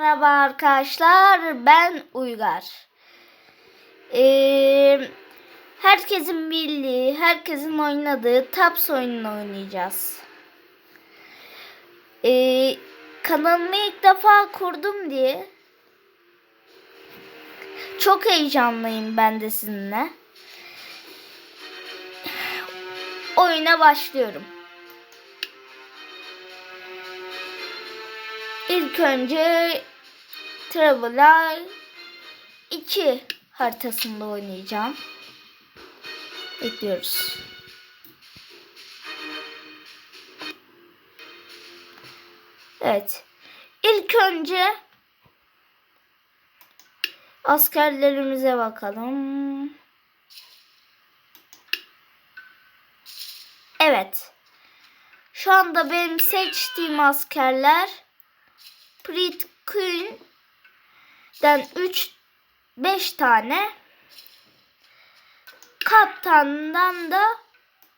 Merhaba arkadaşlar, ben Uygar. Ee, herkesin bildiği, herkesin oynadığı Taps oyununu oynayacağız. Ee, kanalımı ilk defa kurdum diye çok heyecanlıyım ben de sizinle. Oyuna başlıyorum. İlk önce Traveler 2 haritasında oynayacağım. Bekliyoruz. Evet. İlk önce askerlerimize bakalım. Evet. Şu anda benim seçtiğim askerler Prit Queen'den 3 5 tane kaptandan da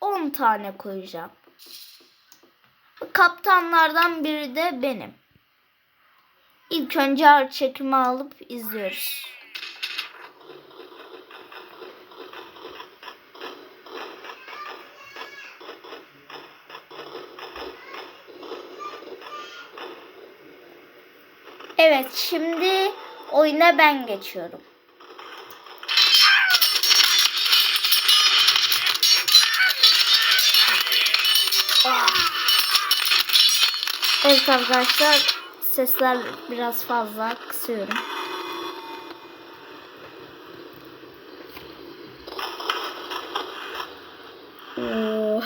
10 tane koyacağım. Kaptanlardan biri de benim. İlk önce harç çekimi alıp izliyoruz. Evet, şimdi oyuna ben geçiyorum. Evet arkadaşlar, sesler biraz fazla kısıyorum. Oo.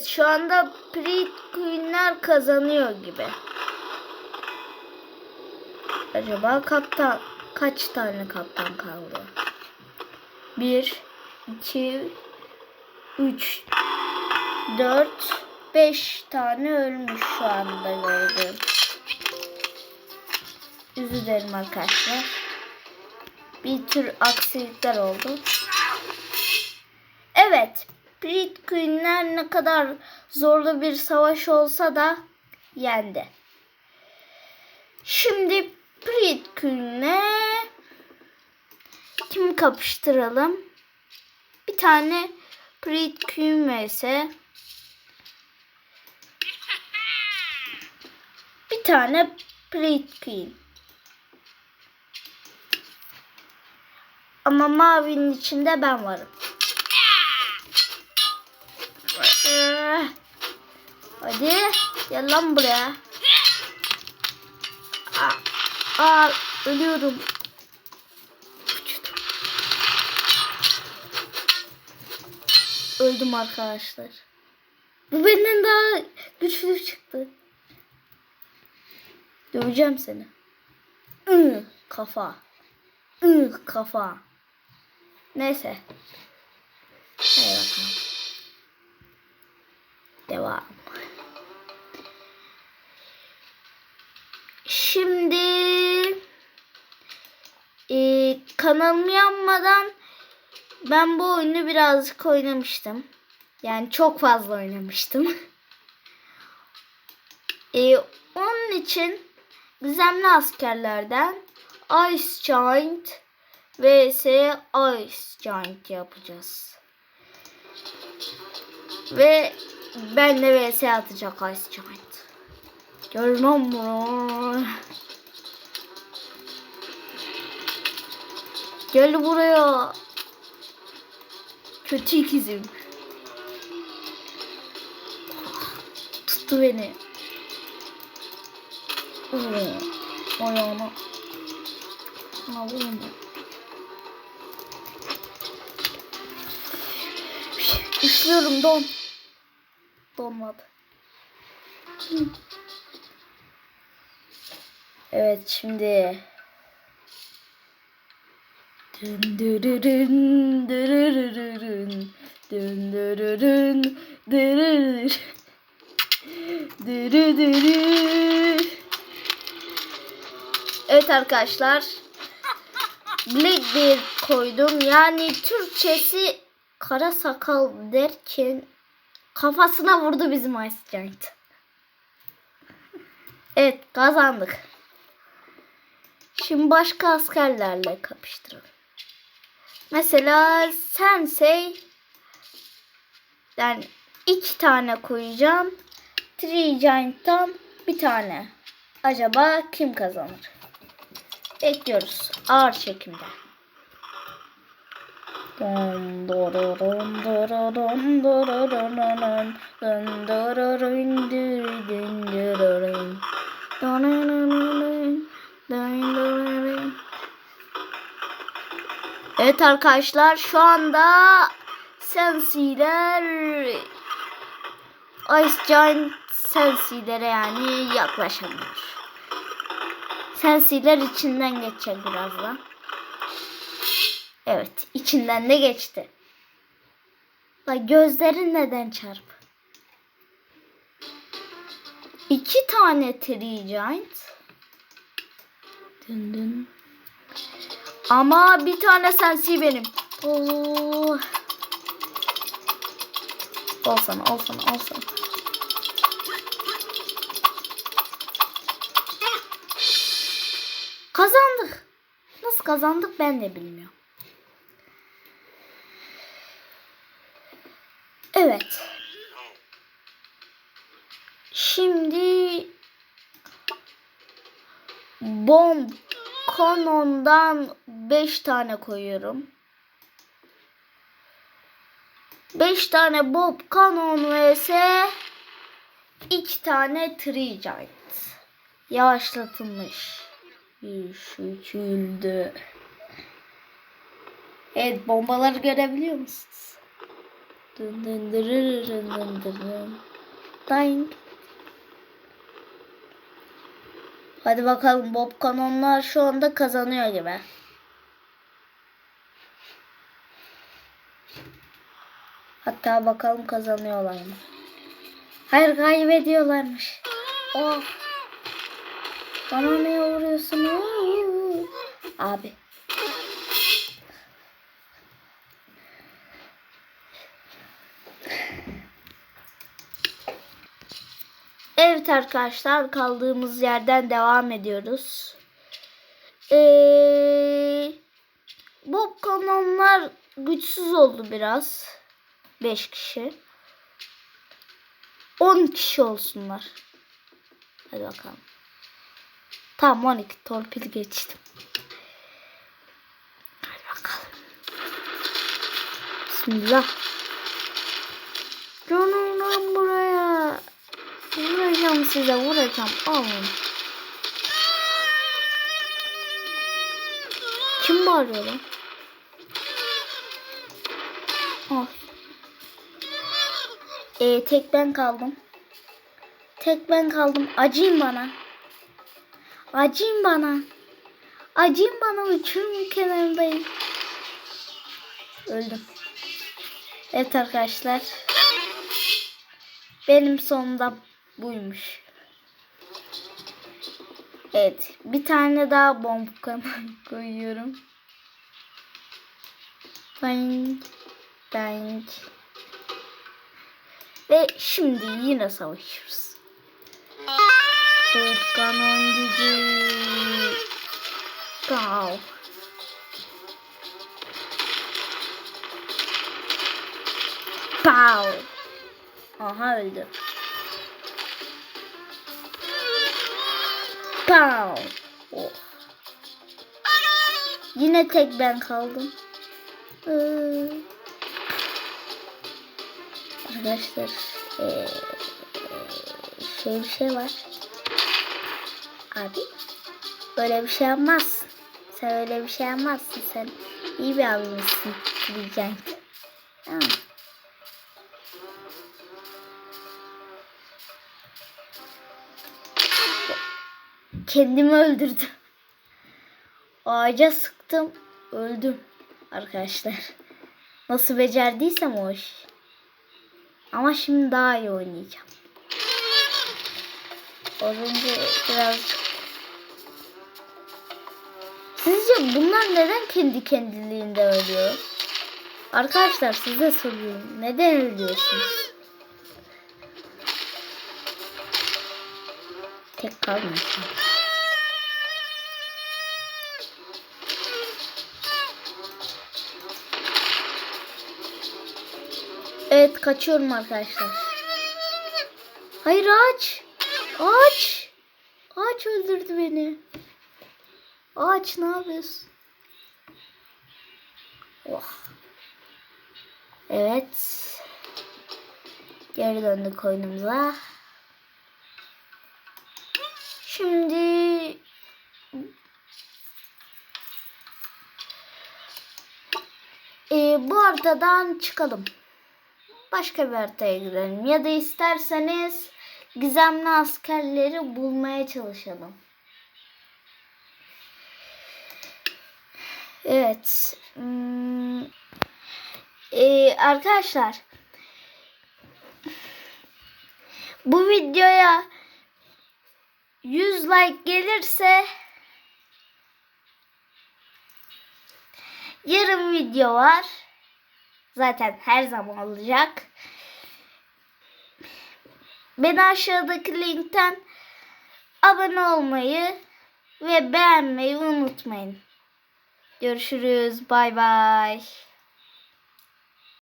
Evet şu anda Prit Queen'ler kazanıyor gibi. Acaba kaptan kaç tane kaptan kaldı? 1 2 3 4 5 tane ölmüş şu anda gördüm. Özür dilerim arkadaşlar. Bir tür aksilikler oldu. Queen'ler ne kadar zorlu bir savaş olsa da yendi. Şimdi Prit Queen'le kim kapıştıralım? Bir tane Queen vs bir tane Queen. Ama mavinin içinde ben varım. Hadi gel lan buraya. Aa, aa ölüyorum. Öldüm arkadaşlar. Bu benden daha güçlü çıktı. Döveceğim seni. Ih, kafa. Ih, kafa. Neyse. Hadi bakalım. Devam. Şimdi e, kanalım yanmadan ben bu oyunu birazcık oynamıştım. Yani çok fazla oynamıştım. e, onun için gizemli askerlerden Ice Giant vs Ice Giant yapacağız. Ve benle vs atacak Ice Giant. Lan buraya. Gel buraya. Kötü ikizim. Tuttu beni. Ayağına. Ana vurma. Üşüyorum don. Donmadı. Evet şimdi Dün dürürün dün dürürün dürürür Evet arkadaşlar Blackbeard koydum. Yani Türkçesi kara sakal derken kafasına vurdu bizim Ice Giant. Evet kazandık. Şimdi başka askerlerle kapıştıralım. Mesela Sensei yani iki tane koyacağım. Three Giant'tan bir tane. Acaba kim kazanır? Bekliyoruz. Ağır çekimde. Evet arkadaşlar şu anda Sensi'ler Ice Giant Sensi'lere yani yaklaşamıyor. Sensi'ler içinden geçecek birazdan. Evet içinden de geçti. Bak gözlerin neden çarp? İki tane Tree Giant. Dın dın. Ama bir tane sensi benim. Oo. Al sana, al sana, al sana. Kazandık. Nasıl kazandık ben de bilmiyorum. Evet. Şimdi bomb kanondan 5 tane koyuyorum. 5 tane Bob Canon vs 2 tane Tree Giant. Yavaşlatılmış. Üşütüldü. Evet bombaları görebiliyor musunuz? Dın dın dırırırın dın dırın. Ding. Hadi bakalım Bob Kanonlar şu anda kazanıyor gibi. Hatta bakalım kazanıyorlar mı? Hayır kaybediyorlarmış. Oh. Bana ne vuruyorsun? Abi. Evet arkadaşlar kaldığımız yerden devam ediyoruz. Ee, Bob kanonlar güçsüz oldu biraz. 5 kişi. 10 kişi olsunlar. Hadi bakalım. Tamam 12 torpil geçtim. Hadi bakalım. Bismillah. Canım lan buraya. Vuracağım size vuracağım. Alın. Kim bağırıyor lan? Al. Ee, tek ben kaldım. Tek ben kaldım. Acıyın bana. Acıyın bana. Acıyın bana. Uçurum kenarındayım. Öldüm. Evet arkadaşlar. Benim sonunda buymuş. Evet. Bir tane daha bomb koyuyorum. Bang. Bang. Ve şimdi yine savaşıyoruz. Bomb kanon gücü. Pow. Pow. Aha öldü. Pow. Oh. Yine tek ben kaldım. Ee, arkadaşlar ee, şey bir şey var. Abi böyle bir şey yapmazsın. Sen öyle bir şey yapmazsın. Sen iyi bir abimsin diyeceksin. Tamam. Kendimi öldürdüm. Ağaca sıktım. Öldüm. Arkadaşlar. Nasıl becerdiysem o iş. Ama şimdi daha iyi oynayacağım. Az önce birazcık Sizce bunlar neden kendi kendiliğinde ölüyor? Arkadaşlar size soruyorum. Neden ölüyorsunuz? Tek kalmasın. Evet kaçıyorum arkadaşlar. Hayır aç. Aç. Aç öldürdü beni. Ağaç ne yapıyorsun? Oh. Evet. Geri döndük oyunumuza. Şimdi Ee, bu haritadan çıkalım. Başka bir haritaya gidelim. Ya da isterseniz gizemli askerleri bulmaya çalışalım. Evet. Hmm. Ee, arkadaşlar. Bu videoya 100 like gelirse yarın video var. Zaten her zaman olacak. Beni aşağıdaki linkten abone olmayı ve beğenmeyi unutmayın. Görüşürüz. Bay bay.